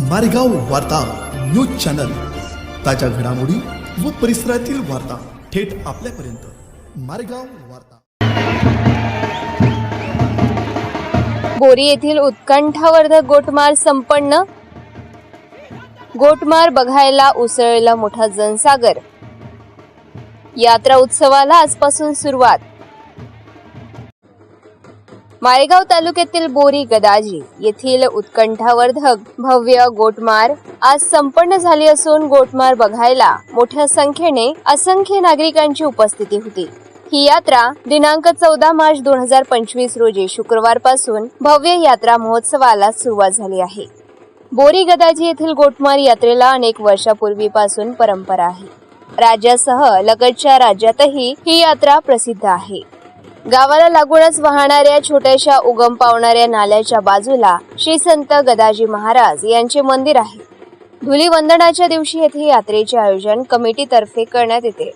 मारेगाव वार्ता news channel. ताज्या घडामोडी व परिसरातील वार्ता थेट आपल्यापर्यंत. मारेगाव वार्ता. बोरी येथील उत्कंठावर्धक गोटमार संपन्न. गोटमार बघायला उसळला मोठा जनसागर. यात्रा उत्सवाला आजपासून सुरुवात. माळेगाव तालुक्यातील बोरी गदाजी येथील उत्कंठावर्धक भव्य गोटमार आज संपन्न झाली असून गोटमार बघायला मोठ्या संख्येने असंख्य नागरिकांची उपस्थिती होती. ही यात्रा दिनांक चौदा मार्च दोन हजार पंचवीस रोजी शुक्रवारपासून भव्य यात्रा महोत्सवाला सुरुवात झाली आहे. बोरी गदाजी येथील गोटमार यात्रेला अनेक वर्षापूर्वीपासून परंपरा आहे. राज्यासह लगतच्या राज्यातही ही यात्रा प्रसिद्ध आहे. गावाला लागूनच वाहणाऱ्या छोट्याशा उगम पावणाऱ्या नाल्याच्या बाजूला श्री संत गदाजी महाराज यांचे मंदिर आहे. धुलीवंदनाच्या दिवशी येथे यात्रेचे आयोजन कमिटीतर्फे करण्यात येते.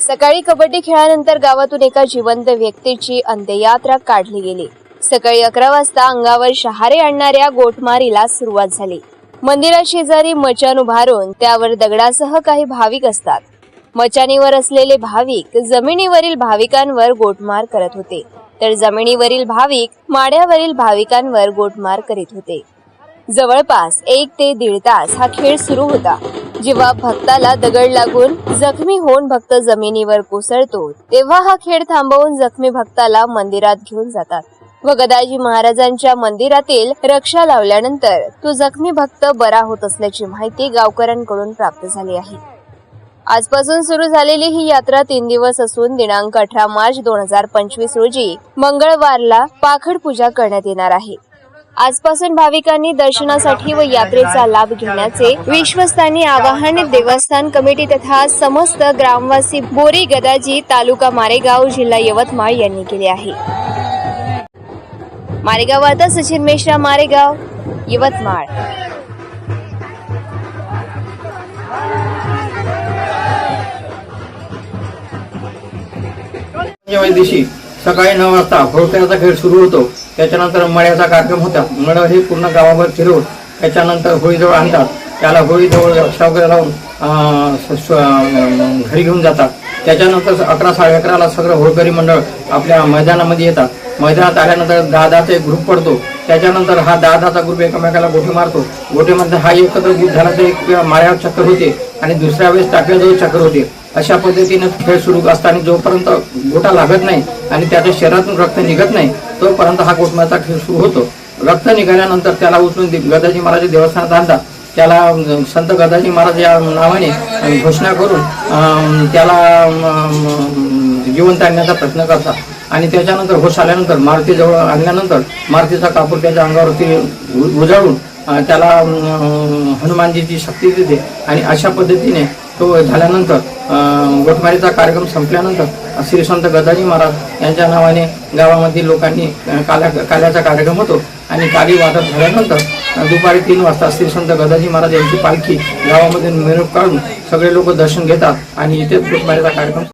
सकाळी कबड्डी खेळानंतर गावातून एका जिवंत व्यक्तीची अंत्ययात्रा काढली गेली. सकाळी अकरा वाजता अंगावर शहारे आणणाऱ्या गोटमारीला सुरुवात झाली. मंदिराशेजारी मचान उभारून त्यावर दगडासह काही भाविक असतात. मचानीवर असलेले भाविक जमिनीवरील भाविकांवर गोटमार करत होते. तर जमिनीवरील भाविक माड्यावरील भाविकांवर गोटमार करीत होते. जवळपास एक ते दीड तास हा खेळ सुरू होता. जेव्हा भक्ताला दगड लागून जखमी होऊन भक्त जमिनीवर कोसळतो तेव्हा हा खेळ थांबवून जखमी भक्ताला मंदिरात घेऊन जातात व गदाजी महाराजांच्या मंदिरातील रक्षा लावल्यानंतर तो जखमी भक्त बरा होत असल्याची माहिती गावकऱ्यांकडून प्राप्त झाली आहे. आजपासून सुरू झालेली ही यात्रा तीन दिवस असून दिनांक अठरा मार्च दोन हजार पंचवीस रोजी मंगळवारला पाखड पूजा करण्यात येणार आहे. आजपासून भाविकांनी दर्शनासाठी व यात्रेचा लाभ घेण्याचे विश्वस्तानी आवाहन देवस्थान कमिटी तथा समस्त ग्रामवासी बोरी गदाजी तालुका मारेगाव जिल्हा यवतमाळ यांनी केले आहे. मारेगाव आता सचिन मिश्रा मारेगाव यवतमाळ. जेव्हा दिवशी सकाळी नऊ वाजता होळकराचा खेळ सुरू होतो. त्याच्यानंतर मळ्याचा कार्यक्रम होता. मळ हे पूर्ण गावाभर फिरवून त्याच्यानंतर होळीजवळ आणतात. त्याला होळीजवळ रक्षा लावून घरी घेऊन जातात. त्याच्यानंतर अकरा साडे अकराला सगळं होळकरी मंडळ आपल्या मैदानामध्ये येतात. मैदानात आल्यानंतर दहा दहाचा एक ग्रुप पडतो. त्याच्यानंतर हा दहा दहाचा ग्रुप एकमेकाला गोठे मारतो. गोठेमध्ये हा एकत्र ग्रुप झाला तर एक माळ्यावर चक्कर होते. आणि दुसऱ्या वेळेस टाकल्याजवळ चक्कर होते. अशा पद्धतीनं खेळ सुरू असताना जोपर्यंत गोटा लागत नाही आणि त्याच्या शरीरातून रक्त निघत नाही तोपर्यंत हा गोटम्याचा खेळ सुरू होतो. रक्त निघाल्यानंतर त्याला उचलून गदाजी महाराज देवस्थानात आणतात त्याला संत गदाजी महाराज या नावाने घोषणा करून त्याला जिवंत आणण्याचा प्रयत्न करतात. आणि त्याच्यानंतर होश आल्यानंतर मारुतीजवळ आणल्यानंतर मारुतीचा कापूर त्याच्या अंगावरती उ- उजाळून त्याला हनुमानजीची शक्ती देते. आणि अशा पद्धतीने तो झाल्यानंतर गोठमारीचा कार्यक्रम संपल्यानंतर श्री संत गदाजी महाराज यांच्या नावाने गावामधील लोकांनी काल्या काल्याचा कार्यक्रम होतो. आणि काली वाटप झाल्यानंतर दुपारी तीन वाजता श्री संत गदाजी महाराज यांची पालखी गावामध्ये मिरवणूक काढून सगळे लोक दर्शन घेतात. आणि इथेच गोठमारीचा कार्यक्रम